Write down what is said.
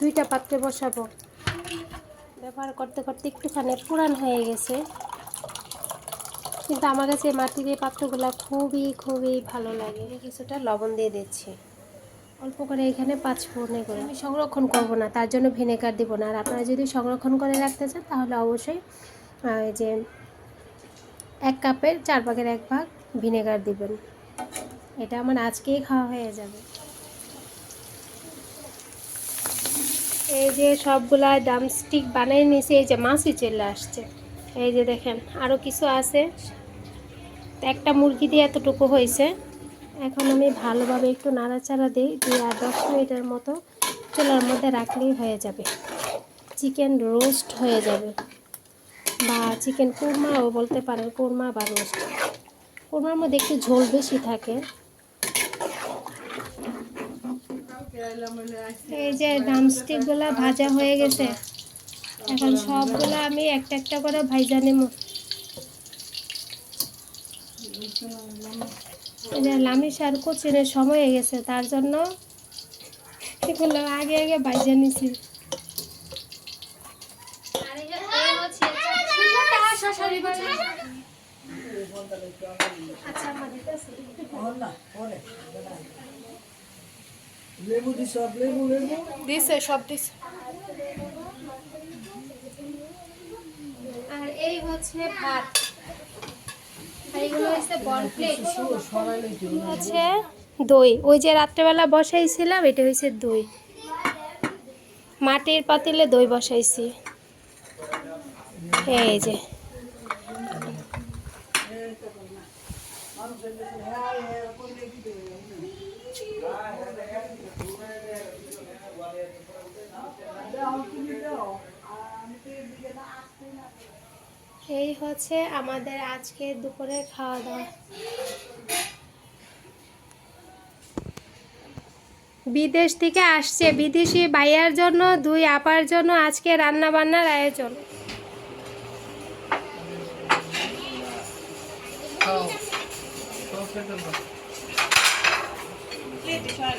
দুইটা পাত্রে বসাবো। ব্যবহার করতে করতে একটুখানি পুরান হয়ে গেছে। কিন্তু আমার কাছে মাটির এই পাত্রগুলো খুবই খুবই ভালো লাগে। আমি কিছুটা লবণ দিয়ে দিচ্ছি। অল্প করে এখানে পাঁচ ফোড়নে করে আমি সংরক্ষণ করব না তার জন্য ভিনেগার দিব না। আর আপনারা যদি সংরক্ষণ করে রাখতে চান তাহলে অবশ্যই যে এক কাপের চার ভাগের এক ভাগ ভিনেগার দিবেন। এটা আমার আজকেই খাওয়া হয়ে যাবে। এই যে সবগুলা ডামস্টিক বানিয়ে নিয়েছি এই যে মাছই চলে আসছে। এই যে দেখেন আরও কিছু আছে। একটা মুরগি দিয়ে এতটুকু হয়েছে। এখন আমি ভালোভাবে একটু নাড়াচাড়া দিই, দিয়ে আর দশ মিনিটের মতো চুলার মধ্যে রাখলেই হয়ে যাবে। চিকেন রোস্ট হয়ে যাবে। বা চিকেন কুরমাও বলতে পারেন কুরমা বা রোস্ট কুরমার মধ্যে একটু ঝোল বেশি থাকে। এই যে ড্রামস্টিকগুলো ভাজা হয়ে গেছে এখন সবগুলো আমি একটা একটা করে ভাইজা নেব। এই যে লামি শার কোচিনের সময় হয়ে গেছে তার জন্য এগুলো আগে আগে ভাইজা নিছি। আচ্ছা দিতেছে। লেবু সব লেবু লেবু। দিছে সব দিছে। আর এই হচ্ছে ভাত। আর এগুলো হচ্ছে বনপ্লেট হচ্ছে দই। ওই যে রাত্রেবেলা বসাইছিলাম এটা হচ্ছে দই। মাটির পাতিলে দই বসাইছি। এই যে। এই হচ্ছে আমাদের আজকে দুপুরে খাওয়া দাওয়া বিদেশ থেকে আসছে বিদেশি ভাইয়ার জন্য, দুই আপার জন্য আজকে রান্না বান্নার আয়োজন Lite kärlek.